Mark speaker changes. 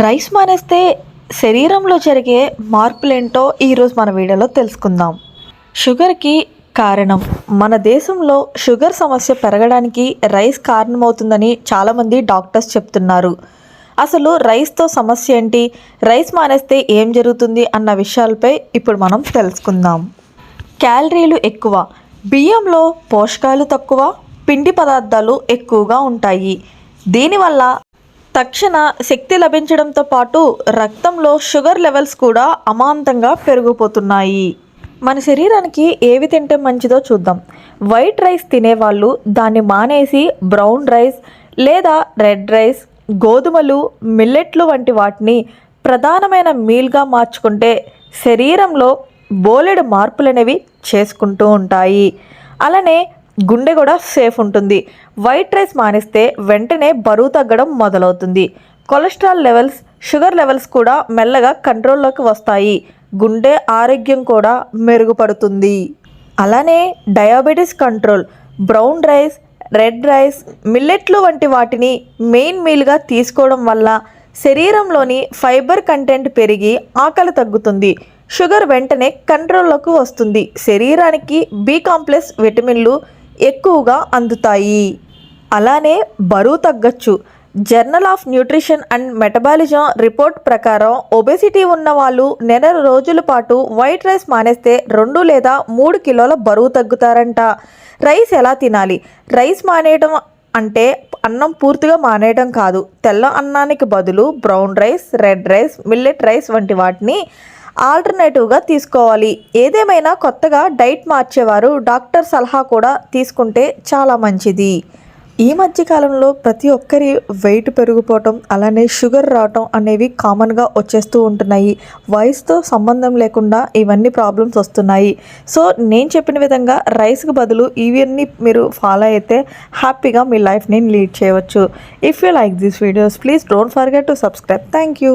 Speaker 1: Rice మానేస్తే శరీరంలో జరిగే మార్పులేంటో ఈరోజు మన వీడియోలో తెలుసుకుందాం. షుగర్కి కారణం మన దేశంలో షుగర్ సమస్య పెరగడానికి రైస్ కారణమవుతుందని చాలామంది డాక్టర్స్ చెప్తున్నారు. అసలు రైస్తో సమస్య ఏంటి? రైస్ మానేస్తే ఏం జరుగుతుంది అన్న విషయాలపై ఇప్పుడు మనం తెలుసుకుందాం. క్యాలరీలు ఎక్కువ బియ్యంలో పోషకాలు తక్కువ పిండి పదార్థాలు ఎక్కువగా ఉంటాయి. దీనివల్ల తక్షణ శక్తి లభించడంతో పాటు రక్తంలో షుగర్ లెవెల్స్ కూడా అమాంతంగా పెరిగిపోతున్నాయి. మన శరీరానికి ఏవి తింటే మంచిదో చూద్దాం. వైట్ రైస్ తినేవాళ్ళు దాన్ని మానేసి బ్రౌన్ రైస్ లేదా రెడ్ రైస్ గోధుమలు మిల్లెట్లు వంటి వాటిని ప్రధానమైన మీల్గా మార్చుకుంటే శరీరంలో బోలెడు మార్పులనేవి చేసుకుంటూ ఉంటాయి. అలానే గుండె కూడా సేఫ్ ఉంటుంది. వైట్ రైస్ మానేస్తే వెంటనే బరువు తగ్గడం మొదలవుతుంది. కొలెస్ట్రాల్ లెవెల్స్ షుగర్ లెవెల్స్ కూడా మెల్లగా కంట్రోల్లోకి వస్తాయి. గుండె ఆరోగ్యం కూడా మెరుగుపడుతుంది. అలానే diabetes control brown rice red rice మిల్లెట్లు వంటి వాటిని మెయిన్ మీల్గా తీసుకోవడం వల్ల శరీరంలోని ఫైబర్ కంటెంట్ పెరిగి ఆకలి తగ్గుతుంది. షుగర్ వెంటనే కంట్రోల్లోకి వస్తుంది. శరీరానికి బి కాంప్లెక్స్ విటమిన్లు ఎక్కువగా అందుతాయి. అలానే బరువు తగ్గచ్చు. Journal of nutrition and metabolism report ప్రకారం ఒబెసిటీ ఉన్న వాళ్ళు నెల రోజుల పాటు వైట్ రైస్ మానేస్తే రెండు లేదా మూడు కిలోల బరువు తగ్గుతారంట. రైస్ ఎలా తినాలి? రైస్ మానేయడం అంటే అన్నం పూర్తిగా మానేయడం కాదు. తెల్ల అన్నానికి బదులు brown rice red rice millet rice వంటి వాటిని ఆల్టర్నేటివ్గా తీసుకోవాలి. ఏదేమైనా కొత్తగా డైట్ మార్చేవారు డాక్టర్ సలహా కూడా తీసుకుంటే చాలా మంచిది. ఈ మధ్యకాలంలో ప్రతి ఒక్కరి వెయిట్ పెరిగిపోవటం అలానే షుగర్ రావటం అనేవి కామన్గా వచ్చేస్తూ ఉంటున్నాయి. వయసుతో సంబంధం లేకుండా ఇవన్నీ ప్రాబ్లమ్స్ వస్తున్నాయి. సో నేను చెప్పిన విధంగా రైస్కి బదులు ఇవన్నీ మీరు ఫాలో అయితే హ్యాపీగా మీ లైఫ్ని లీడ్ చేయవచ్చు. If you like this videos please don't forget to subscribe. Thank you.